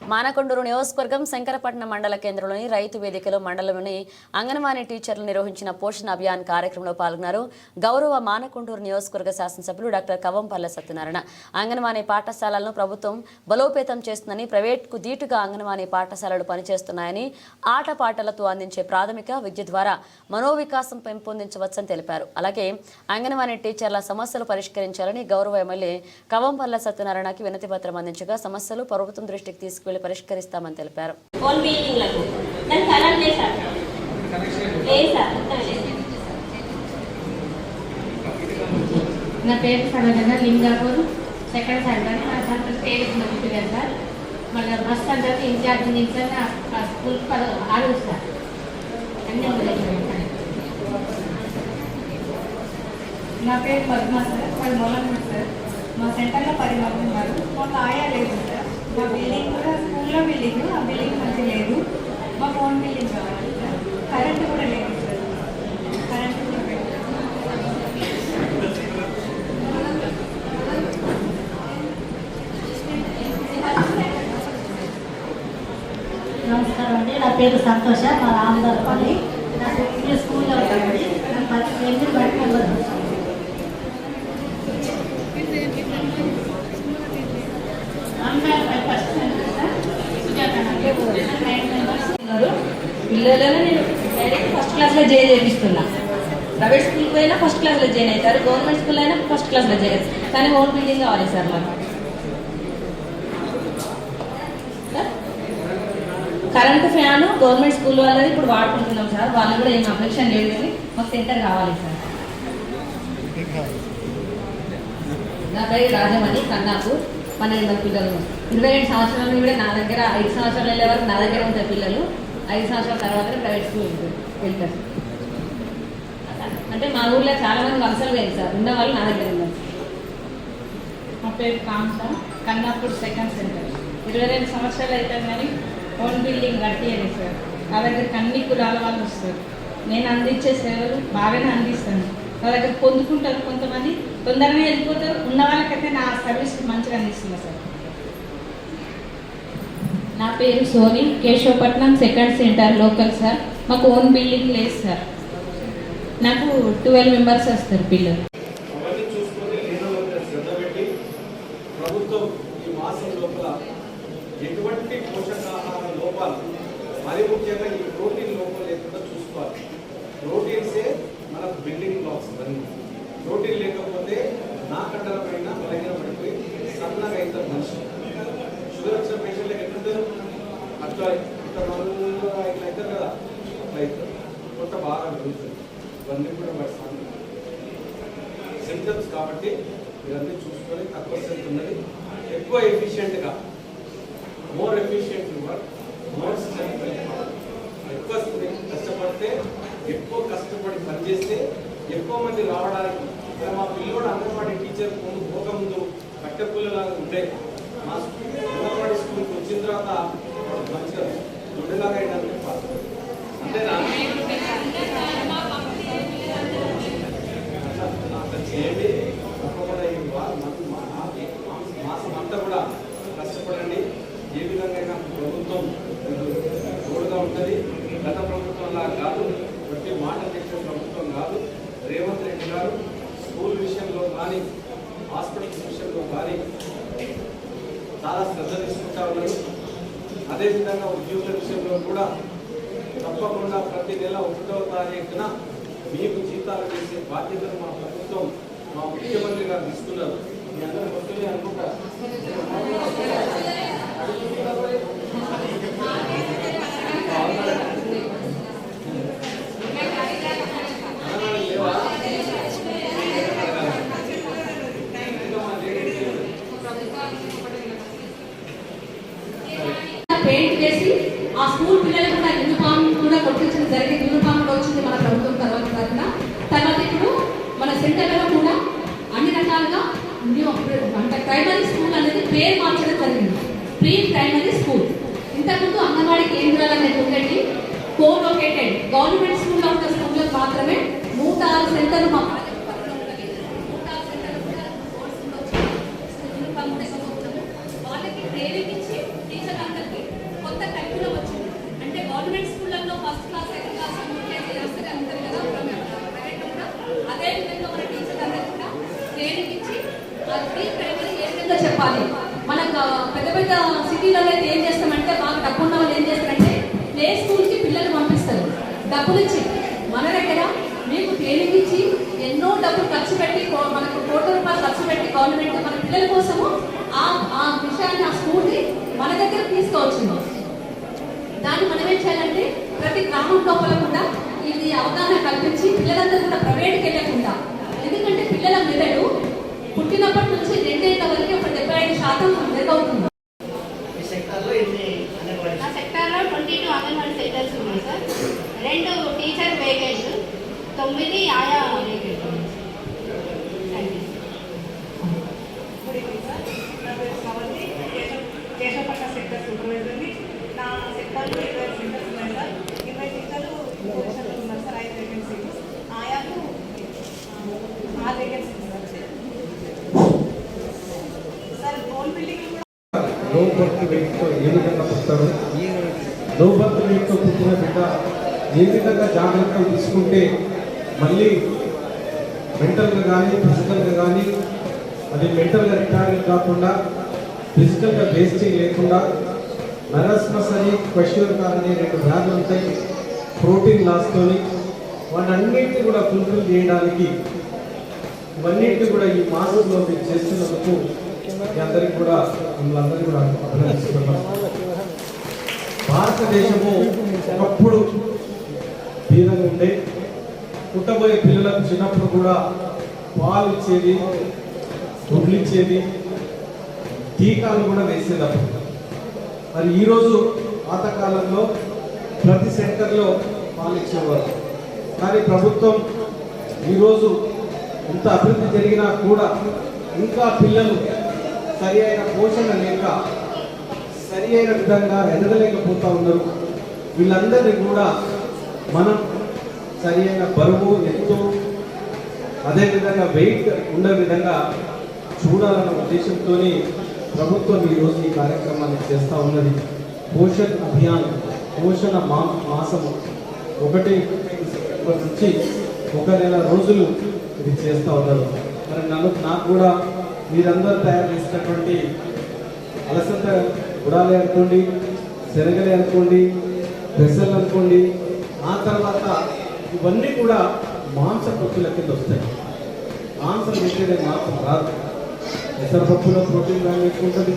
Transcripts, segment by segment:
మానకొండూరు నియోజకవర్గం శంకరపట్నం మండల కేంద్రంలోని రైతు వేదికలో మండలంలోని అంగన్వాడీ టీచర్లు నిర్వహించిన పోషణ అభియాన్ కార్యక్రమంలో పాల్గొన్నారు. గౌరవ మానకొండూరు నియోజకవర్గ శాసనసభ్యులు డాక్టర్ కవంపల్ల సత్యనారాయణ. అంగన్వాడీ పాఠశాలలను ప్రభుత్వం బలోపేతం చేస్తుందని ప్రైవేట్కు ధీటుగా అంగన్వాడీ పాఠశాలలు పనిచేస్తున్నాయని ఆటపాటలతో అందించే ప్రాథమిక విద్య ద్వారా మనోవికాసం పెంపొందించవచ్చని తెలిపారు. అలాగే అంగన్వాడీ టీచర్ల సమస్యలు పరిష్కరించాలని గౌరవ ఎమ్మెల్యే కవంపల్ల సత్యనారాయణకి వినతి పత్రం అందించగా సమస్యలు ప్రభుత్వం దృష్టికి తీసుకు తీసుకువెళ్ళి పరిష్కరిస్తామని తెలిపారు. నా పేరు సడగన లింగాపూర్ సెకండ్ సెంటర్ నా సెంటర్ పేరు మంచిగా సార్. మళ్ళీ బస్ సెంటర్ ఇన్ఛార్జ్ నుంచి ఆ స్కూల్ పద ఆరు సార్. అన్నీ సార్ నా పేరు పద్మ సార్. వాళ్ళు మొలమ్మ సార్. మా సెంటర్లో పది మంది ఉన్నారు. మాకు ఆయా లేదు సార్. మా బిల్డింగ్ కూడా స్కూల్లో బిల్డింగ్ ఆ బిల్డింగ్ మంచి లేదు. మా ఫోన్ బిల్డింగ్ కావాలి. కరెంట్ కూడా లేదు సార్ కరెంట్ కూడా నమస్కారం అండి. నా పేరు సంతోష. మా రామదారపల్లి నాకు ఈ స్కూల్లో ఉంటుంది నాకు పది ఎనిమిది బయట వెళ్ళదు first centre sir Sujatha nine members ఉన్నారు పిల్లలను నేను డైరెక్ట్ ఫస్ట్ క్లాస్లో జాయిన్ చేపిస్తున్నా. ప్రైవేట్ స్కూల్కి పోయినా ఫస్ట్ క్లాస్లో జాయిన్ అవుతారు. గవర్నమెంట్ స్కూల్ అయినా ఫస్ట్ క్లాస్లో జాయిన్ అవుతారు. కానీ ఓన్ బిల్డింగ్ కావాలి సార్ మాకు. కరెంట్ ఫ్యాన్ గవర్నమెంట్ స్కూల్ వాళ్ళది ఇప్పుడు వాడుకుంటున్నాం సార్. వాళ్ళు కూడా ఏం అబ్జెక్షన్ లేదు కానీ మాకు సెంటర్ కావాలి సార్. నా పేరు రాజమణి కన్నాపూర్. పన్నెండు పిల్లలు. ఇరవై ఏడు సంవత్సరాలు కూడా నా దగ్గర ఐదు సంవత్సరాలు వెళ్ళే వరకు నా దగ్గర ఉంటాయి పిల్లలు ఐదు సంవత్సరాల తర్వాత ప్రైవేట్ స్కూల్ వెళ్తారు. అంటే మా ఊర్లో చాలా మంది వలసలు పోయింది సార్. ఉన్న వాళ్ళు నా దగ్గర ఉన్నారు. మా పేరు కాంస కన్నాపూర్ సెకండ్ సెంటర్. ఇరవై రెండు సంవత్సరాలు అవుతుంది కానీ ఓన్ బిల్డింగ్ కట్టియదు సార్. నా దగ్గరికి అన్ని కులాల వాళ్ళు వస్తారు. నేను అందించే సేవలు బాగానే అందిస్తాను. నా దగ్గర పొందుకుంటారు కొంతమంది. తొందరగా వెళ్ళిపోతారు. ఉన్న వాళ్ళకైతే నా సర్వీస్ మంచిగా అందిస్తున్నా సార్. నా పేరు Soni Keshavapatnam second centre local sir. మాకు ఓన్ బిల్డింగ్ లేదు సార్. నాకు ట్వెల్వ్ మెంబర్స్ వస్తారు పిల్లలు అవన్నీ చూసుకొని లేనల మీద శ్రద్ధ పెట్టి ప్రభుత్వం ఈ మాసం లోపల ఎటువంటి పోషకాహార లోపాలు మరి ముఖ్యంగా ఈ ప్రోటీన్ లోపం లేకుండా చూసుకోవాలి ప్రోటీన్సే మనకు బిల్డింగ్ బ్లాక్స్ ఇవన్నీ ప్రోటీన్ లేకపోతే నా కండలపైన బలహీన పడిపోయి సన్నగా అవుతారు మనిషి షుగర్ వచ్చిన పేషెంట్లకు ఎట్లుంటారు అట్లా ఇట్లా నలుగురుగా ఇట్లా అవుతారు కదా అట్లా అవుతారు కొత్త బాగా పెరుగుతుంది ఇవన్నీ కూడా మరి సాధన సిమ్టమ్స్ కాబట్టి ఇవన్నీ చూసుకొని తక్కువ స్ట్రెంత్ ఉన్నది ఎక్కువ ఎఫిషియెంట్గా more efficient work more strength ఎక్కువ కష్టపడితే ఎక్కువ కష్టపడి పనిచేస్తే ఎక్కువ మంది రావడానికి ఇక్కడ మా పిల్లోడు అంగన్వాడీ టీచర్ ముందు పోకముందు కట్టెపుల్లలాగా ఉండే మా స్కూల్ అంగన్వాడీ స్కూల్కి వచ్చిన తర్వాత మంచిగా గుడ్డలాగా అయినందుకు చెప్పాలి అంతేనా చేయండి తప్పకుండా మా- మాసం అంతా కూడా కష్టపడండి. ఏ విధంగా ప్రభుత్వం తోడుగా ఉంటుంది. గత ప్రభుత్వంలా కాదు ప్రతి మాట చెప్పే ప్రభుత్వం కాదు. రేవంత్ రెడ్డి గారు స్కూల్ విషయంలో కానీ హాస్పిటల్స్ విషయంలో కానీ చాలా శ్రద్ధ తీసుకుంటా ఉన్నారు. అదేవిధంగా ఉద్యోగుల విషయంలో కూడా తప్పకుండా ప్రతి నెల ఒకటో తారీఖున మీకు జీతాలు చేసే బాధ్యతను మా ప్రభుత్వం మా ముఖ్యమంత్రి గారు తీసుకున్నారు పెయింట్ చేసి ఆ స్కూల్ పిల్లలకు కూడా యూనిఫామ్ కూడా కొట్టించడం జరిగింది యూనిఫామ్ కూడా వచ్చింది మన ప్రభుత్వం తర్వాత తరఫున తర్వాత ఇప్పుడు మన సెంటర్లో కూడా అన్ని రకాలుగా న్యూ- అంటే ప్రైమరీ స్కూల్ అనేది పేరు మార్చడం జరిగింది ప్రీ ప్రైమరీ స్కూల్ ఇంతకుముందు అంగన్వాడీ కేంద్రాలు అనేది ఉండేది కో లొకేటెడ్ గవర్నమెంట్ స్కూల్లో ద స్కూళ్ళకు మాత్రమే నూట ఆరు సెంటర్లు మా వాళ్ళకి ట్రైనింగ్ ఇచ్చి టీచర్ అందరికీ గవర్నమెంట్ స్కూళ్ళల్లో first class second class UKG కదా ప్రైవేట్ కూడా. అదే విధంగా మన టీచర్ అందరూ కూడా ట్రైనింగ్ ఇచ్చి ప్రీ ప్రైమరీ ఏ విధంగా చెప్పాలి? మనకు పెద్ద పెద్ద సిటీలలో అయితే ఏం చేస్తామంటే బాగా డబ్బు ఉన్న వాళ్ళు ఏం చేస్తారంటే ప్లే స్కూల్కి పిల్లలు పంపిస్తారు డబ్బులు మన దగ్గర మీకు ట్రైనింగ్ ఇచ్చి ఎన్నో డబ్బులు ఖర్చు పెట్టి మనకు కోట్ల రూపాయలు ఖర్చు పెట్టి గవర్నమెంట్ మన పిల్లల కోసము ఆ ఆ విషయాన్ని ఆ స్కూల్ని మన దగ్గర తీసుకువచ్చింది దాన్ని మనం ఏం చేయాలంటే ప్రతి గ్రామం లోపల కూడా ఇది అవగాహన కల్పించి పిల్లలందరూ కూడా ప్రైవేట్కి వెళ్ళకుండా ఎందుకంటే పిల్లల మెదడు పుట్టినప్పటి నుంచి రెండేళ్ళ వరకు ఒక డెబ్బై ఐదు శాతం మెరుగవుతుంది ఈ సెక్టార్లో ఎన్ని అంగన్వాడీ నా సెక్టార్లో ట్వంటీ టూ అంగన్వాడీ సెంటర్స్ ఉన్నాయి సార్ రెండు టీచర్ వేకెంట్ తొమ్మిది ఆయా vacant thank you good evening sir నా పేరు శ్రవంతి కేశవ కేశవపట్న సెక్టర్ సూపర్వైజర్ని నా సెక్టర్లో ఇరవై సెంటర్స్ ఉన్నాయి సార్ ఇరవై సెంటర్లు పొజిషన్లు ఉన్నారు సార్ ఐదు వేకెన్సీలు ఆయాలు ఆ, ఆరు వేకెన్సీలు సార్ సార్ ఓన్ బిల్డింగ్ కూడా లో బర్త్ వెయిట్తో ఏ విధంగా పుట్టారు పుట్టిన బిడ్డ ఏ విధంగా జాగ్రత్తలు తీసుకుంటే మళ్ళీ మెంటల్గా కానీ ఫిజికల్గా కానీ అది మెంటల్గా రిటైర్మెంట్ కాకుండా ఫిజికల్గా వేస్టింగ్ లేకుండా మెరాస్మస్ అని క్వశ్చన్ కానీ రెండు వ్యాధులు ఉంటాయి. ప్రోటీన్ లాస్తోని వాటన్నింటినీ కూడా ఫుల్ఫిల్ చేయడానికి ఇవన్నింటినీ కూడా ఈ మాసంలో మీరు చేస్తున్నందుకు మీ అందరికీ కూడా మిమ్మల్ని కూడా అభినందిస్తున్నాం భారతదేశము ఒకప్పుడు బీదంగా ఉండే పుట్టబోయే పిల్లలకు చిన్నప్పుడు కూడా పాలు ఇచ్చేది గుడ్లు ఇచ్చేది టీకాలు కూడా వేసేది అప్పుడు. మరి ఈరోజు పాతకాలంలో ప్రతి సెంటర్లో పాలు ఇచ్చేవారు. కానీ ప్రభుత్వం ఈరోజు ఇంత అభివృద్ధి జరిగినా కూడా ఇంకా పిల్లలు సరి అయిన పోషణ లేక సరి అయిన విధంగా ఎదగలేకపోతూ ఉన్నారు. వీళ్ళందరినీ కూడా మనం సరి అయిన బరువు ఎత్తు అదేవిధంగా వెయిట్ ఉండే విధంగా చూడాలన్న ఉద్దేశంతో ప్రభుత్వం ఈరోజు ఈ కార్యక్రమాన్ని చేస్తూ ఉన్నది. పోషణ్ అభియాన్ పోషణ మా మాసము. ఒకటి సెప్టెంబర్ నుంచి ఒక నెల రోజులు ఇది చేస్తూ ఉన్నారు. మరి నన్ను నాకు కూడా మీరందరూ తయారు చేసినటువంటి అలసంత గుడాలే అనుకోండి శనగలే అనుకోండి పెసలు అనుకోండి ఆ తర్వాత ఇవన్నీ కూడా మాంస పక్షుల కింద వస్తాయి. మాంసం తింటేనే మాంసం రాదు. పెసరపప్పులో ప్రోటీన్ బ్యాంక్ ఎక్కువ ఉంటుంది.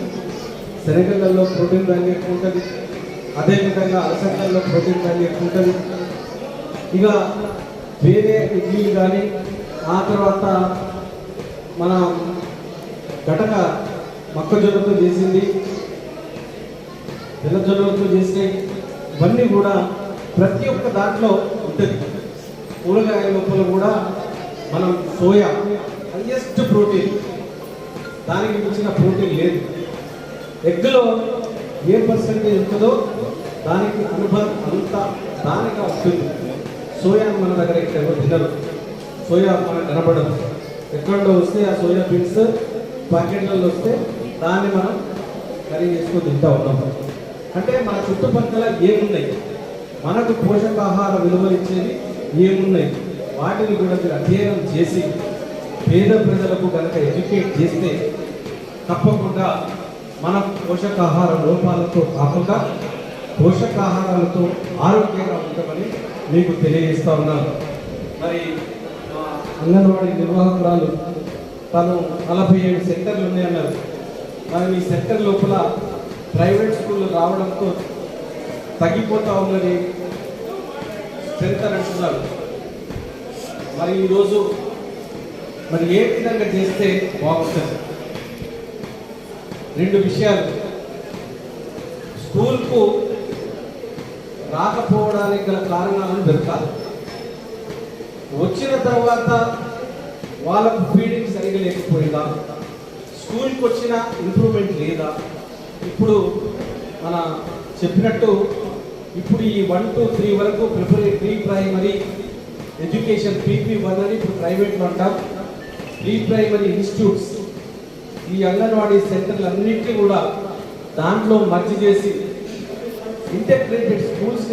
శనగలలో ప్రోటీన్ బ్యాంక్ ఎక్కువ ఉంటుంది అదేవిధంగా అలసందల్లో ప్రోటీన్ బ్యాంక్ ఎక్కువ ఉంటుంది. ఇక వేరే ఇడ్లీలు కానీ ఆ తర్వాత మన గటక మొక్కజొన్నతో చేసింది. తెల్లజొన్నలతో చేసినవి ఇవన్నీ కూడా ప్రతి ఒక్క దాంట్లో ఉంటుంది. కూరగాయల లోపల కూడా మనం సోయా హైయెస్ట్ ప్రోటీన్. దానికి మించిన ప్రోటీన్ లేదు. ఎగ్లో ఏ పర్సెంటేజ్ ఉంటుందో దానికి అనుభవం అంతా దానిగా వస్తుంది. సోయా మన దగ్గర ఎక్కడ తినరు. సోయా మనకు కనపడదు ఎక్కడో వస్తే ఆ సోయా బీన్స్ ప్యాకెట్లలో వస్తే దాన్ని మనం కర్రీ చేసుకొని తింటా ఉన్నాం. అంటే మన చుట్టుపక్కల ఏమున్నాయి? మనకు పోషకాహార విలువలు ఇచ్చేవి ఏమున్నాయి? వాటిని కూడా మీరు అధ్యయనం చేసి పేద ప్రజలకు కనుక ఎడ్యుకేట్ చేస్తే తప్పకుండా మన పోషకాహార లోపాలతో కాకుండా పోషకాహారాలతో ఆరోగ్యంగా ఉంటామని మీకు తెలియజేస్తా ఉన్నాను. మరి అంగన్వాడీ నిర్వాహకురాలు తను నలభై ఏడు సెంటర్లు ఉన్నాయన్నారు. మరి ఈ సెంటర్ లోపల ప్రైవేట్ స్కూళ్ళు రావడంతో తగ్గిపోతా ఉన్నది. స్ట్రెంత్ అని అంటున్నారు. మరి ఈరోజు మరి ఏ విధంగా చేస్తే బాగుంటుంది? రెండు విషయాలు. స్కూల్కు రాకపోవడానికి గల కారణాలను దొరకాలి వచ్చిన తర్వాత వాళ్ళకు ఫీడింగ్ సరిగా లేకపోయిందా? స్కూల్కి వచ్చిన ఇంప్రూవ్మెంట్ లేదా? ఇప్పుడు మన చెప్పినట్టు ఇప్పుడు ఈ వన్ టు త్రీ వరకు ప్రిపరే pre primary education PP one అని ఇప్పుడు ప్రైవేట్లో అంటాం. ప్రీ ప్రైమరీ ఇన్స్టిట్యూట్స్ ఈ అంగన్వాడీ సెంటర్లు అన్నింటినీ కూడా దాంట్లో మర్చి చేసి ఇంటెగ్రేటెడ్ స్కూల్స్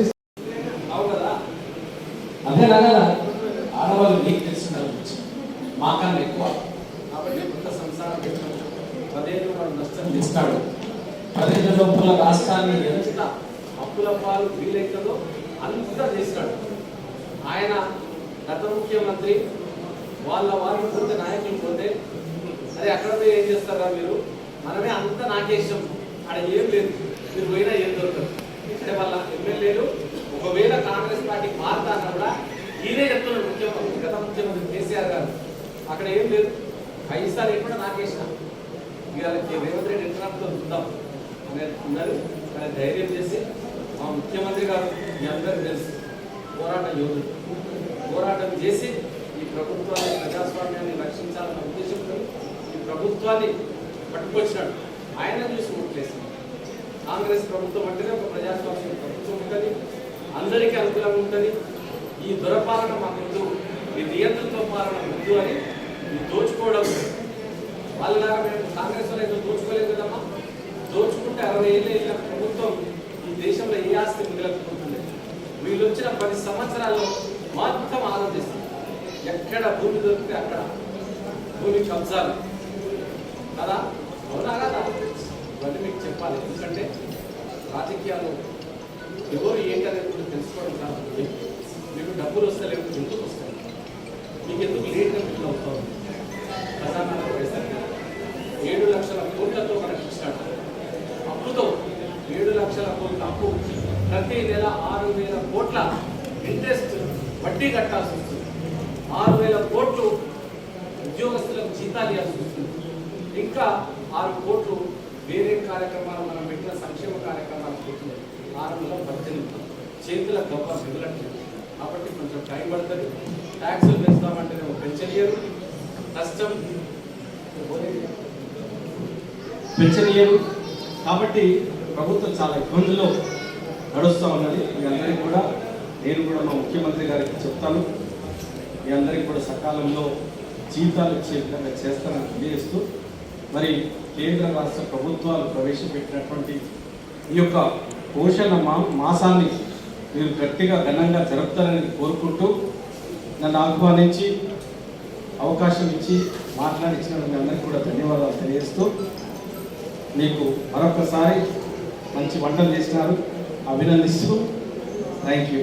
అంతేనా కదా? ఆడవాళ్ళు మీకు తెలుస్తున్నారు మాకన్నా ఎక్కువ. కాబట్టి కొత్త సంసారం పదేళ్ళు వాడు నష్టం చేస్తాడు. పదేళ్ళ లోపల రాష్ట్రాన్ని ఎంత అప్పుల పాలు వీలైతుందో అంతా చేస్తాడు. ఆయన గత ముఖ్యమంత్రి వాళ్ళ వాళ్ళు పూర్తి నాయకులు పోతే అదే అక్కడ పోయి ఏం చేస్తారా మీరు? మనమే అంత నాకేసాం అక్కడ ఏం లేదు. మీరు పోయినా ఏం దొరకదు. అంటే వాళ్ళ ఎమ్మెల్యేలు ఒకవేళ కాంగ్రెస్ పార్టీ మారుతా కూడా ఈయనే చెప్తున్నారు ముఖ్యమంత్రి గత ముఖ్యమంత్రి కేసీఆర్ గారు. అక్కడ ఏం లేదు. పైసా లేకుండా నాకేసిన ఇవాళ రేవంత్ రెడ్డి ఇంటర్నెట్తో చూద్దాం. అనేది ఉన్నారు. కానీ ధైర్యం చేసి మా ముఖ్యమంత్రి గారు మీ అందరికీ తెలుసు. పోరాటం యోధుడు పోరాటం చేసి ఈ ప్రభుత్వాన్ని ప్రజాస్వామ్యాన్ని రక్షించాలన్న ఉద్దేశంతో ఈ ప్రభుత్వాన్ని పట్టుకొచ్చినాడు. ఆయన చూసి ఓట్లేసింది కాంగ్రెస్ ప్రభుత్వం అంటేనే ఒక ప్రజాస్వామ్య ప్రభుత్వం ఉంటుంది. అందరికీ అనుకూలంగా ఉంటుంది. ఈ దురపాలన మాకొద్దు ఈ నియంత్రణతో పాలన ముందు అని ఈ దోచుకోవడం. ద్వారా మేము కాంగ్రెస్ వాళ్ళు ఏదో దోచుకోలేదు కదమ్మా? దోచుకుంటే అరవై ఏళ్ళు వెళ్ళిన ప్రభుత్వం ఈ దేశంలో ఏ ఆస్తి మిగలకపోతుంది వీళ్ళు వచ్చిన పది సంవత్సరాల్లో మొత్తం ఆలోచిస్తుంది ఎక్కడ భూమి దొరికితే అక్కడ భూమి కబ్జాలు కదా? అవునా కదా? ఇవన్నీ మీకు చెప్పాలి. ఎందుకంటే రాజకీయాలు ఎవరు ఏంటనేది కూడా తెలుసుకోవడం కాదు. మీకు డబ్బులు వస్తలేవు ఎందుకు వస్తాయి? మీకు ఎందుకు లేట్ ఫీల్ అవుతుంది ప్రధానమంత్రి వేస్తారు ఏడు లక్షల కోట్లతో మనకి ఇచ్చినాడు అప్పుతో ఏడు లక్షల కోట్ల అప్పు. ప్రతి నెల ఆరు వేల కోట్ల ఇంట్రెస్ట్ వడ్డీ కట్టాల్సి వస్తుంది ఆరు వేల కోట్లు ఉద్యోగస్తులకు జీతాలు ఇవ్వాల్సి వస్తుంది ఇంకా ఆరు కోట్లు వేరే కార్యక్రమాలు మనం పెట్టిన సంక్షేమ కార్యక్రమాలు పోతున్నాయి ఆరు నెలలు పద్దెనిమిది చేతుల గొప్ప మిగలట్లేదు కాబట్టి కొంచెం టైం పడుతుంది. ట్యాక్సులు పెంచుతామంటే పెంచలేరు కష్టం. పెంచలేరు కాబట్టి ప్రభుత్వం చాలా ఇబ్బందుల్లో నడుస్తూ ఉన్నది. మీ అందరికీ కూడా నేను కూడా మా ముఖ్యమంత్రి గారికి చెప్తాను. మీ అందరికీ కూడా సకాలంలో జీతాలు ఇచ్చే విధంగా చేస్తానని తెలియజేస్తూ మరి కేంద్ర రాష్ట్ర ప్రభుత్వాలు ప్రవేశపెట్టినటువంటి ఈ యొక్క పోషణ మా మాసాన్ని మీరు గట్టిగా ఘనంగా జరుపుతారని కోరుకుంటూ నన్ను ఆహ్వానించి అవకాశం ఇచ్చి మాట్లాడించిన మీ అందరికీ కూడా ధన్యవాదాలు తెలియజేస్తూ మీకు మరొకసారి మంచి వంటలు చేసినారు. అభినందిస్తూ థ్యాంక్ యూ.